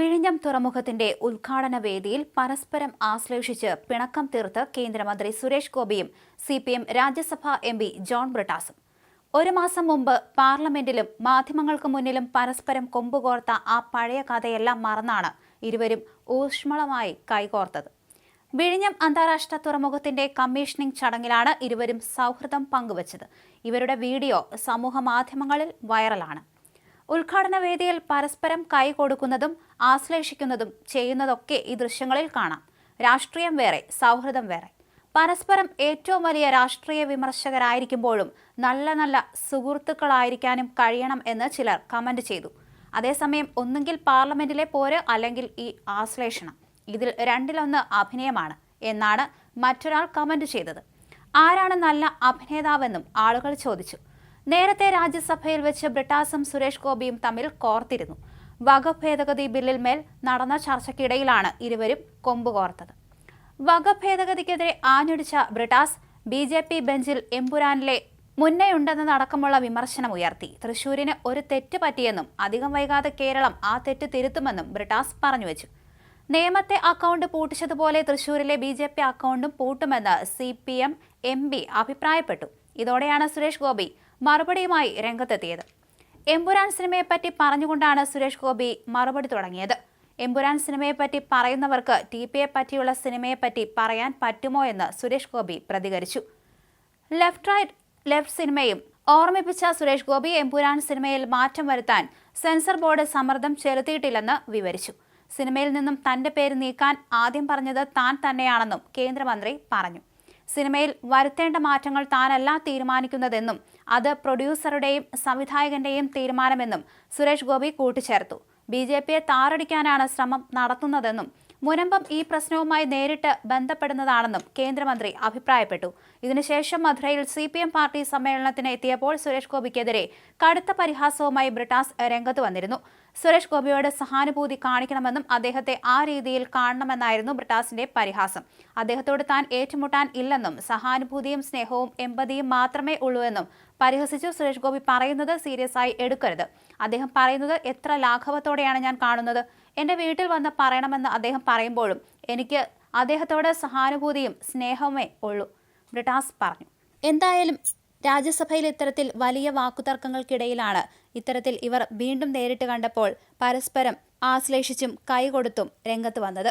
വിഴിഞ്ഞം തുറമുഖത്തിന്റെ ഉദ്ഘാടന വേദിയിൽ പരസ്പരം ആശ്ലേഷിച്ച് പിണക്കം തീർത്ത് കേന്ദ്രമന്ത്രി സുരേഷ് ഗോപിയും C P M Rajya Sabha M P John ബ്രിട്ടാസും. ഒരു മാസം മുമ്പ് പാർലമെന്റിലും മാധ്യമങ്ങൾക്ക് മുന്നിലും പരസ്പരം കൊമ്പുകോർത്ത ആ പഴയ കഥയെല്ലാം മറന്നാണ് ഇരുവരും ഊഷ്മളമായി കൈകോർത്തത്. വിഴിഞ്ഞം അന്താരാഷ്ട്ര തുറമുഖത്തിന്റെ കമ്മീഷനിംഗ് ചടങ്ങിലാണ് ഇരുവരും സൗഹൃദം പങ്കുവച്ചത്. ഇവരുടെ വീഡിയോ സമൂഹ മാധ്യമങ്ങളിൽ വൈറലാണ്. ഉദ്ഘാടന വേദിയിൽ പരസ്പരം കൈ കൊടുക്കുന്നതും ആശ്ലേഷിക്കുന്നതും ചെയ്യുന്നതൊക്കെ ഈ ദൃശ്യങ്ങളിൽ കാണാം. രാഷ്ട്രീയം വേറെ സൗഹൃദം വേറെ. പരസ്പരം ഏറ്റവും വലിയ രാഷ്ട്രീയ വിമർശകരായിരിക്കുമ്പോഴും നല്ല നല്ല സുഹൃത്തുക്കളായിരിക്കാനും കഴിയണം എന്ന് ചിലർ കമന്റ് ചെയ്തു. അതേസമയം ഒന്നുകിൽ പാർലമെന്റിലെ പോര് അല്ലെങ്കിൽ ഈ ആശ്ലേഷണം. ഇതിൽ രണ്ടിലൊന്ന് അഭിനയമാണ് എന്നാണ് മറ്റൊരാൾ കമന്റ് ചെയ്തത്. ആരാണ് നല്ല അഭിനേതാവെന്നും ആളുകൾ ചോദിച്ചു. നേരത്തെ രാജ്യസഭയിൽ വെച്ച് ബ്രിട്ടാസും സുരേഷ് ഗോപിയും തമ്മിൽ കോർത്തിരുന്നു. വകഭേദഗതി ഭേദഗതി ബില്ലിൽ മേൽ നടന്ന ചർച്ചയ്ക്കിടയിലാണ് ഇരുവരും കൊമ്പുകോർത്തത് കോർത്തത്. ഭേദഗതിക്കെതിരെ ആഞ്ഞടിച്ച ബ്രിട്ടാസ് ബി ജെ പി ബെഞ്ചിൽ എമ്പുരാനിലെ മുന്നേയുണ്ടെന്നതടക്കമുള്ള വിമർശനം ഉയർത്തി. തൃശൂരിന് ഒരു തെറ്റ് പറ്റിയെന്നും അധികം വൈകാതെ കേരളം ആ തെറ്റ് തിരുത്തുമെന്നും ബ്രിട്ടാസ് പറഞ്ഞു വെച്ചു. നിയമത്തെ അക്കൗണ്ട് പൂട്ടിച്ചതുപോലെ തൃശൂരിലെ ബി ജെ പി അക്കൗണ്ടും പൂട്ടുമെന്ന് C P M M P അഭിപ്രായപ്പെട്ടു. ഇതോടെയാണ് സുരേഷ് ഗോപി മറുപടിയുമായി രംഗത്തെത്തിയത്. എമ്പുരാൻ സിനിമയെപ്പറ്റി പറഞ്ഞുകൊണ്ടാണ് സുരേഷ് ഗോപി മറുപടി തുടങ്ങിയത്. എമ്പുരാൻ സിനിമയെപ്പറ്റി പറയുന്നവർക്ക് ടി പിയെ പറ്റിയുള്ള സിനിമയെപ്പറ്റി പറയാൻ പറ്റുമോ എന്ന് സുരേഷ് ഗോപി പ്രതികരിച്ചു. ലെഫ്റ്റ് റൈറ്റ് ലെഫ്റ്റ് സിനിമയും ഓർമ്മിപ്പിച്ച സുരേഷ് ഗോപി എമ്പുരാൻ സിനിമയിൽ മാറ്റം വരുത്താൻ സെൻസർ ബോർഡ് സമ്മർദ്ദം ചെലുത്തിയിട്ടില്ലെന്ന് വിവരിച്ചു. സിനിമയിൽ നിന്നും തന്റെ പേര് നീക്കാൻ ആദ്യം പറഞ്ഞത് താൻ തന്നെയാണെന്നും കേന്ദ്രമന്ത്രി പറഞ്ഞു. സിനിമയിൽ വരുത്തേണ്ട മാറ്റങ്ങൾ താനല്ല തീരുമാനിക്കുന്നതെന്നും അത് പ്രൊഡ്യൂസറുടെയും സംവിധായകന്റെയും തീരുമാനമെന്നും സുരേഷ് ഗോപി കൂട്ടിച്ചേർത്തു. ബി ജെ പിയെ താറടിക്കാനാണ് ശ്രമം നടത്തുന്നതെന്നും മുനമ്പം ഈ പ്രശ്നവുമായി നേരിട്ട് ബന്ധപ്പെടുന്നതാണെന്നും കേന്ദ്രമന്ത്രി അഭിപ്രായപ്പെട്ടു. ഇതിനുശേഷം മധുരയിൽ സി പി എം പാർട്ടി സമ്മേളനത്തിന് എത്തിയപ്പോൾ സുരേഷ് ഗോപിക്കെതിരെ കടുത്ത പരിഹാസവുമായി ബ്രിട്ടാസ് രംഗത്ത് വന്നിരുന്നു. സുരേഷ് ഗോപിയോട് സഹാനുഭൂതി കാണിക്കണമെന്നും അദ്ദേഹത്തെ ആ രീതിയിൽ കാണണമെന്നായിരുന്നു ബ്രിട്ടാസിന്റെ പരിഹാസം. അദ്ദേഹത്തോട് താൻ ഏറ്റുമുട്ടാൻ ഇല്ലെന്നും സഹാനുഭൂതിയും സ്നേഹവും എമ്പതിയും മാത്രമേ ഉള്ളൂ എന്നും പരിഹസിച്ചു സുരേഷ് ഗോപി പറയുന്നത് സീരിയസ് ആയി എടുക്കരുത്. അദ്ദേഹം പറയുന്നത് എത്ര ലാഘവത്തോടെയാണ് ഞാൻ കാണുന്നത്? എന്റെ വീട്ടിൽ വന്ന് പറയണമെന്ന് അദ്ദേഹം പറയുമ്പോഴും എനിക്ക് അദ്ദേഹത്തോട് സഹാനുഭൂതിയും സ്നേഹവുമേ ഉള്ളൂ. ബ്രിട്ടാസ് പറഞ്ഞു. എന്തായാലും രാജ്യസഭയിൽ ഇത്തരത്തിൽ വലിയ വാക്കുതർക്കങ്ങൾക്കിടയിലാണ് ഇത്തരത്തിൽ ഇവർ വീണ്ടും നേരിട്ട് കണ്ടപ്പോൾ പരസ്പരം ആശ്ലേഷിച്ചും കൈകൊടുത്തും രംഗത്ത് വന്നത്.